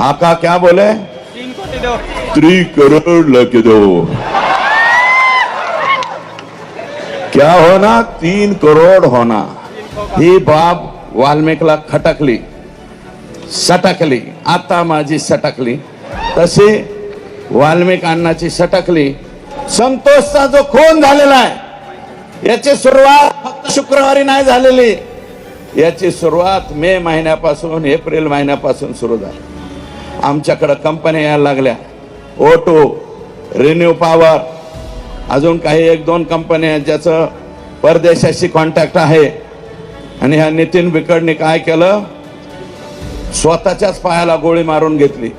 आका क्या बोले? थ्री करोड़ लग दो। क्या होना? तीन करोड होना। ही बाब वाल्मिकला खटकली सटकली आता माझी सटकली। तशी वाल्मिक अण्णाची सटकली। संतोषचा जो खून झालेला आहे याची सुरुवात फक्त शुक्रवारी नाही झालेली. याची सुरुवात मे महिन्यापासून एप्रिल महिन्यापासून सुरू झाली. आमच्याकडं कंपन्या यायला लागल्या. ओटो रिन्यू पॉवर अजून काही एक दोन कंपन्या आहेत ज्याचं परदेशाशी कॉन्टॅक्ट आहे. आणि ह्या नितीन बिकडने काय केलं? स्वतःच्याच पायाला गोळी मारून घेतली.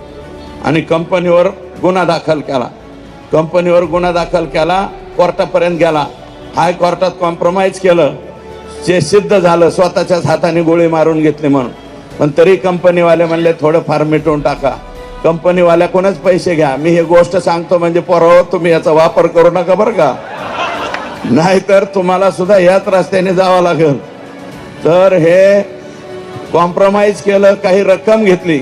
आणि कंपनीवर गुन्हा दाखल केला. कंपनीवर गुन्हा दाखल केला कोर्टापर्यंत गेला. हायकोर्टात कॉम्प्रोमाइज केलं. जे सिद्ध झालं स्वतःच्याच हाताने गोळी मारून घेतली म्हणून. पण तरी कंपनीवाले म्हणले थोडं फार मिटवून टाका. कंपनीवाल्याकडूनच पैसे घ्या? मी ही गोष्ट सांगतो म्हणजे पोरावर तुम्ही याचा वापर करू नका बरं का. नाहीतर तुम्हाला सुद्धा याच रस्त्याने जावं लागेल. तर हे कॉम्प्रोमाइज केलं काही रक्कम घेतली.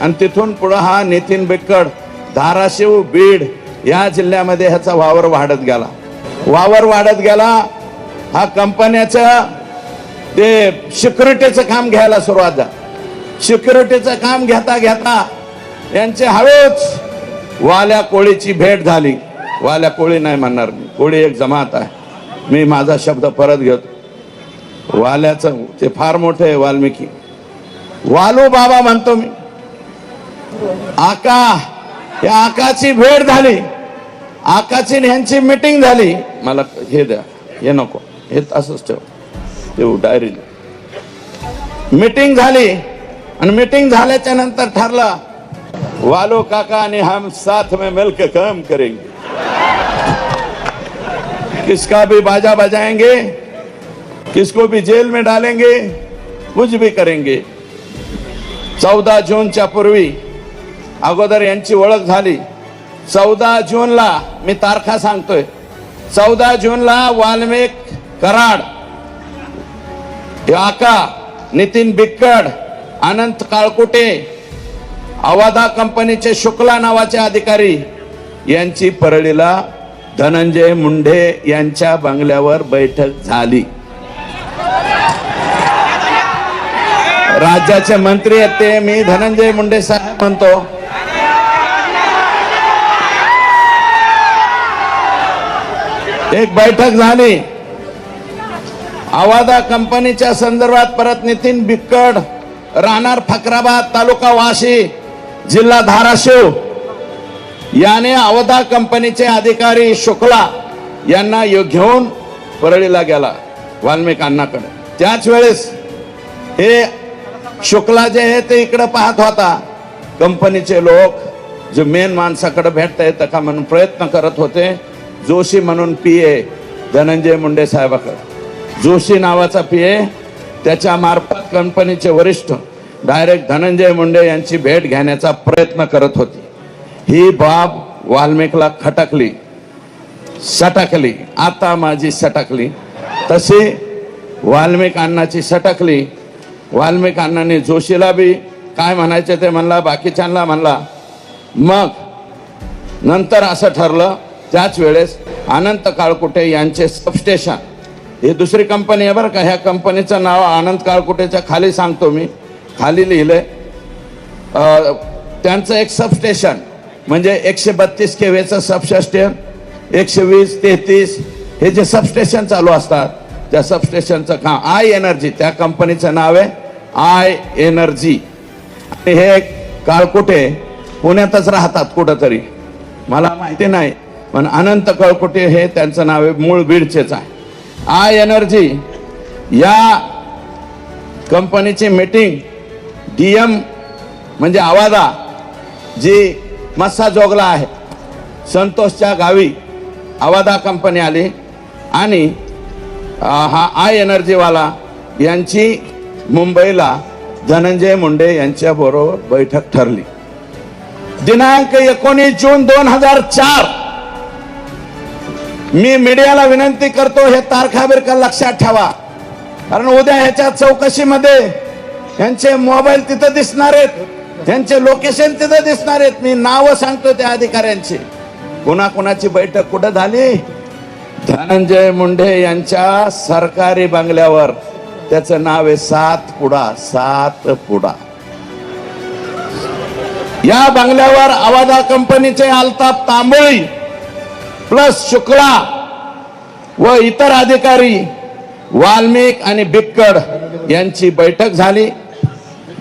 आणि तिथून पुढं हा नितीन बिक्कड धाराशिव बीड या जिल्ह्यामध्ये ह्याचा वावर वाढत गेला. वावर वाढत गेला हा कंपन्याचं ते सिक्युरिटीचं काम घ्यायला सुरुवात झाली. सिक्युरिटीचं काम घेता घेता यांचे हळूच वाल्या कोळीची भेट झाली. वाल्या कोळी नाही म्हणणार मी. कोळी एक जमात आहे. मी माझा शब्द परत घेतो. वाल्याचं ते फार मोठे आहे वाल्मिकी. वालू बाबा म्हणतो मी. आका या आकाची भेट झाली. आकाची आणि ह्यांची मिटिंग झाली. मला हे द्या. हे नको. हे असंच ठेव. ते डायरी. मीटिंग झाली. आणि मीटिंग झाल्याच्यानंतर ठरलं वालो काका आणि हम साथ में मिलकर काम करेंगे. किसका भी बाजा बजाएंगे किसको भी जेल में डालेंगे कुछ भी करेंगे. चौदा जूनच्या पूर्वी अगोदर यांची ओळख झाली. चौदा जूनला मी तारखा सांगतोय. चौदा जूनला वाल्मिक कराड आका नितीन बिक्कड अनंत काळकुटे अवाधा कंपनीचे शुक्ला नावाचे अधिकारी यांची परळीला धनंजय मुंडे यांच्या बंगल्यावर बैठक झाली. राज्याचे मंत्री आहेत ते मी धनंजय मुंडे साहेब म्हणतो. एक बैठक झाली. आवादा कंपनीच्या संदर्भात परत नितीन बिक्कड राहणार फकराबाद तालुका वाशी जिल्हा धाराशिव. याने अवधा कंपनीचे अधिकारी शुक्ला यांना घेऊन परळीला गेला वाल्मिकांनाकडे. त्याच वेळेस हे शुक्ला जे आहे ते इकडे पाहत होता. कंपनीचे लोक जे मेन माणसाकडे भेटता येतं का म्हणून प्रयत्न करत होते. जोशी म्हणून पी ए धनंजय मुंडे साहेबाकडे. जोशी नावाचा पी ए त्याच्या मार्फत कंपनीचे वरिष्ठ डायरेक्ट धनंजय मुंडे यांची भेट घेण्याचा प्रयत्न करत होती. ही बाब वाल्मिकला खटकली सटकली आता माझी सटकली. तशी वाल्मिक अण्णाची सटकली. वाल्मिक अण्णांनी जोशीला बी काय म्हणायचे ते म्हणला बाकीच्यांना म्हणला. मग नंतर असं ठरलं त्याच वेळेस अनंत काळकुटे यांचे सबस्टेशन हे दुसरी कंपनी आहे बरं का. ह्या कंपनीचं नाव आनंद काळकुटेच्या खाली सांगतो मी. खाली लिहिलंय. त्यांचं एक सबस्टेशन म्हणजे एकशे बत्तीस केवेचं सबस्टेशन एकशे वीस तेहतीस हे जे सबस्टेशन चालू असतात त्या सबस्टेशनचं काम आय एनर्जी त्या कंपनीचं नाव आहे आय एनर्जी आणि हे काळकुटे पुण्यातच राहतात कुठंतरी. मला माहिती नाही पण अनंत कळकुटे हे त्यांचं नाव आहे मूळ बीडचेच आहे. आय एनर्जी या कंपनीची मीटिंग डी एम म्हणजे आवादा जी मस्सा जोगला आहे. संतोषच्या गावी आवादा कंपनी आली आणि हा आय एनर्जीवाला यांची मुंबईला धनंजय मुंडे यांच्याबरोबर बैठक ठरली. दिनांक एकोणीस जून दोन हजार चार मी मीडियाला विनंती करतो हे तारखाबिरकर लक्षात ठेवा. कारण उद्या ह्याच्या चौकशीमध्ये यांचे मोबाईल तिथं दिसणार आहेत त्यांचे लोकेशन तिथं दिसणार आहेत. मी नावं सांगतो त्या अधिकाऱ्यांची. कोणाकोणाची बैठक कुठं झाली? धनंजय मुंडे यांच्या सरकारी बंगल्यावर. त्याचं नाव आहे सात पुडा सात पुडा. या बंगल्यावर आवाजा कंपनीचे अल्ताप तांबोळी प्लस शुक्ला व इतर अधिकारी वाल्मिक आणि बिक्कड यांची बैठक झाली.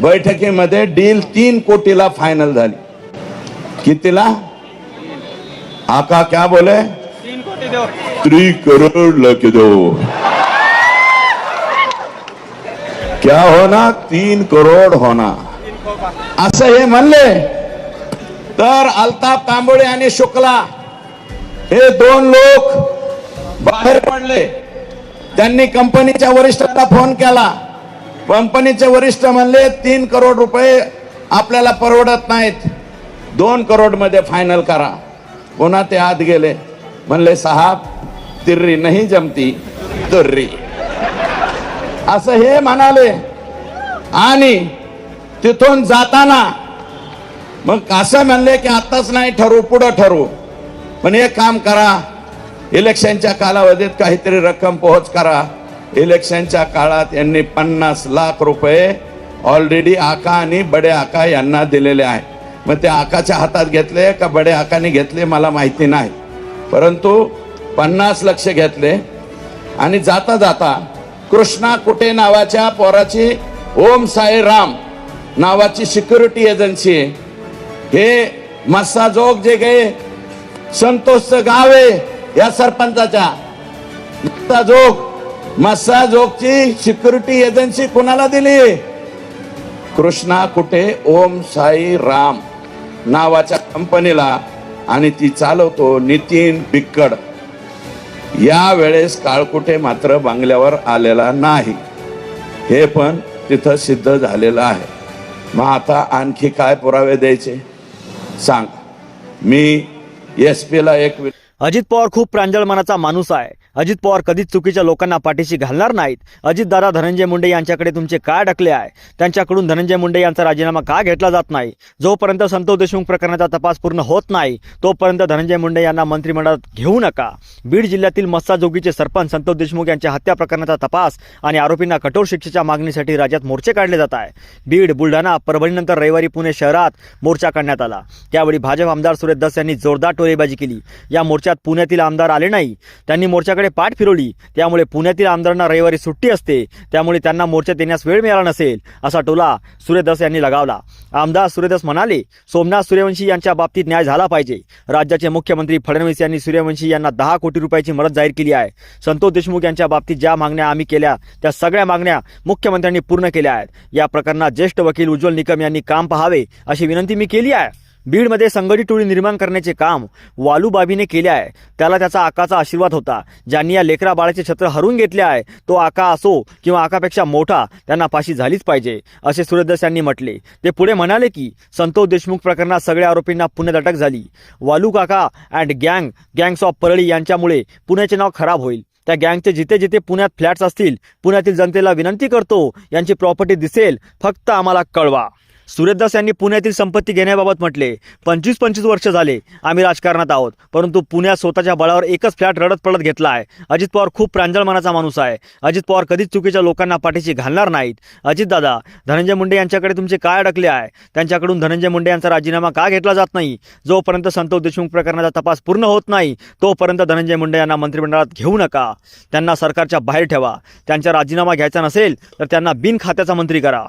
बैठकीमध्ये डील तीन कोटीला फायनल झाली. कितीला? आका क्या बोले? तीन कोटी दो थ्री करोड लग दो क्या होना? तीन करोड होना. असं हे म्हणले. तर अल्ताफ तांबोळे आणि शुक्ला हे दोन लोक बाहेर पडले. त्यांनी कंपनीच्या वरिष्ठांना फोन केला. कंपनीचे वरिष्ठ म्हणले तीन करोड रुपये आपल्याला परवडत नाहीत. दोन करोडमध्ये फायनल करा. पुन्हा ते आत गेले. म्हणले साहेब तिर्री नाही जमती तुर्री असं हे म्हणाले. आणि तिथून जाताना मग असं म्हणले की आताच नाही ठरवू पुढं ठरवू पण एक काम करा इलेक्शनच्या कालावधीत काहीतरी रक्कम पोहोच करा. इलेक्शनच्या काळात यांनी पन्नास लाख रुपये ऑलरेडी आका आणि बडे आका यांना दिलेले आहे मग ते आकाच्या हातात घेतले का बडे आकाने घेतले मला माहिती नाही. परंतु पन्नास लक्ष घेतले आणि जाता जाता कृष्णा कुटे नावाच्या पोराची ओम साई राम नावाची सिक्युरिटी एजन्सी हे मस्साजोग जे गे संतोषचं गाव आहे या सरपंचाच्या. मस्सा जोगची सिक्युरिटी एजन्सी कोणाला दिली? कृष्णा कुठे? ओम साई राम. नावाच्या कंपनीला आणि ती चालवतो नितीन बिक्कड. या वेळेस काळकुटे मात्र बांगल्यावर आलेला नाही. हे पण तिथं सिद्ध झालेलं आहे. मग आता आणखी काय पुरावे द्यायचे? सांग. मी एस ला एक वि- अजित पवार खूप प्रांजळ मनाचा माणूस आहे. अजित पवार कधीच चुकीच्या लोकांना पाठीशी घालणार नाहीत. अजित दादा धनंजय मुंडे यांच्याकडे तुमचे काय डकले आहे? त्यांच्याकडून धनंजय मुंडे यांचा राजीनामा का घेतला जात नाही? जोपर्यंत संतोष देशमुख प्रकरणाचा तपास पूर्ण होत नाही तोपर्यंत धनंजय मुंडे यांना मंत्रिमंडळात घेऊ नका. बीड जिल्ह्यातील मस्साजोगीचे सरपंच संतोष देशमुख यांच्या हत्या प्रकरणाचा तपास आणि आरोपींना कठोर शिक्षेच्या मागणीसाठी राज्यात मोर्चे काढले जात आहे. बीड बुलढाणा परभणीनंतर रविवारी पुणे शहरात मोर्चा काढण्यात आला. त्यावेळी भाजप आमदार सुरेश दस यांनी जोरदार टोरेबाजी केली. या मोर्चा मोर्चात पुण्यातील आमदार आले नाही. त्यांनी मोर्चाकडे पाठ फिरवली. त्यामुळे पुण्यातील आमदारांना रविवारी सुट्टी असते. त्यामुळे त्यांना मोर्चात येण्यास वेळ मिळाला नसेल असा टोला सूर्यदास यांनी लगावला. आमदार सूर्यदास म्हणाले सोमनाथ सूर्यवंशी यांच्या बाबतीत न्याय झाला पाहिजे. राज्याचे मुख्यमंत्री फडणवीस यांनी सूर्यवंशी यांना दहा कोटी रुपयाची मदत जाहीर केली आहे. संतोष देशमुख यांच्या बाबतीत ज्या मागण्या आम्ही केल्या त्या सगळ्या मागण्या मुख्यमंत्र्यांनी पूर्ण केल्या आहेत. या प्रकरणात ज्येष्ठ वकील उज्ज्वल निकम यांनी काम पाहावे अशी विनंती मी केली आहे. बीडमध्ये संघटित टोळी निर्माण करण्याचे काम वालूबाबीने केले आहे. त्याला त्याचा आकाचा आशीर्वाद होता. ज्यांनी या लेकरा बाळाचे छत्र हरून घेतले आहे तो आका असो किंवा आकापेक्षा मोठा त्यांना फाशी झालीच पाहिजे असे सूर्यदास यांनी म्हटले. ते पुढे म्हणाले की संतोष देशमुख प्रकरणात सगळ्या आरोपींना पुण्यात अटक झाली. वालू काका अँड गँग गँग्स ऑफ परळी यांच्यामुळे पुण्याचे नाव खराब होईल. त्या गँगचे जिथे जिथे पुण्यात फ्लॅट्स असतील पुण्यातील जनतेला विनंती करतो यांची प्रॉपर्टी दिसेल फक्त आम्हाला कळवा. सुरेशदास यांनी पुण्यातील संपत्ती घेण्याबाबत म्हटले पंचवीस पंचवीस वर्ष झाले आम्ही राजकारणात आहोत परंतु पुण्यात स्वतःच्या बळावर एकच फ्लॅट रडत पडत घेतला आहे. अजित पवार खूप प्रांजळ मनाचा माणूस आहे. अजित पवार कधीच चुकीच्या लोकांना पाठीशी घालणार नाहीत. अजित दादा धनंजय मुंडे यांच्याकडे तुमचे काय अडकले आहे? त्यांच्याकडून धनंजय मुंडे यांचा राजीनामा का घेतला जात नाही? जोपर्यंत संतोष देशमुख प्रकरणाचा तपास पूर्ण होत नाही तोपर्यंत धनंजय मुंडे यांना मंत्रिमंडळात घेऊ नका. त्यांना सरकारच्या बाहेर ठेवा. त्यांचा राजीनामा घ्यायचा नसेल तर त्यांना बिन खात्याचा मंत्री करा.